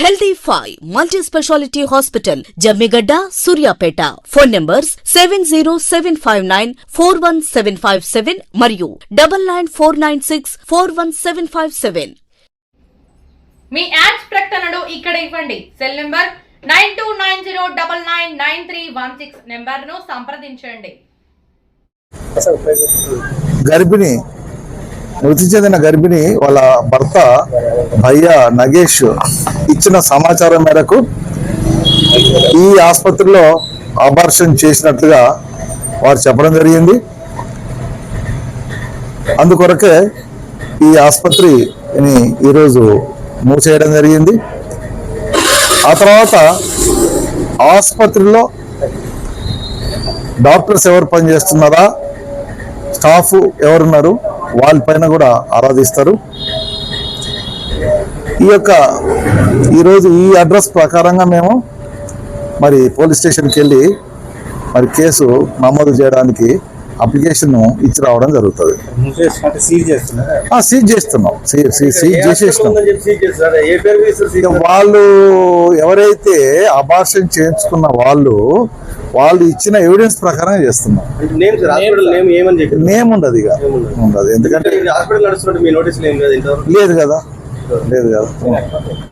Healthy five multi speciality hospital Jammigadda Suryapet phone numbers seven zero seven five nine four one seven five seven మరియు double nine four nine six four one seven five seven మీ ads ప్రకటనలు ఇక్కడ ఇవ్వండి. Cell number nine two nine zero double nine nine three one six నెంబర్ను సంప్రదించండి. గర్భిణి మృతి చెందిన గర్భిణి వాళ్ళ భర్త భయ్య నగేష్ ఇచ్చిన సమాచారం మేరకు ఈ ఆసుపత్రిలో అబార్షన్ చేసినట్లుగా వారు చెప్పడం జరిగింది. అందుకొరకే ఈ ఆసుపత్రిని ఈరోజు మూసేయడం జరిగింది. ఆ తర్వాత ఆసుపత్రిలో డాక్టర్స్ ఎవరు పనిచేస్తున్నారా? స్టాఫ్ ఎవరున్నారు? వాళ్ళపైన కూడా ఆరాధిస్తారు. ఈ యొక్క ఈరోజు ఈ అడ్రస్ ప్రకారంగా మేము మరి పోలీస్ స్టేషన్కి వెళ్ళి మరి కేసు నమోదు చేయడానికి అప్లికేషన్ ఇచ్చి రావడం జరుగుతుంది. సీజ్ చేస్తున్నారా? ఆ, సీజ్ చేస్తున్నాం. సీ- సీ- సీజ్ వాళ్ళు ఎవరైతే అబార్షన్ చేయించుకున్న వాళ్ళు వాళ్ళు ఇచ్చిన ఎవిడెన్స్ ప్రకారం చేస్తున్నాం. నేమ్ సార్ హాస్పిటల్ నేమ్ ఏమని చెప్పి నేమ్ ఉండదు ఇక. ఉండదు. ఎందుకంటే హాస్పిటల్ నడుస్తున్నట్టు మీ నోటీస్ ఏం కదా ఇంతవరకు? లేదు కదా. లేదు కదా.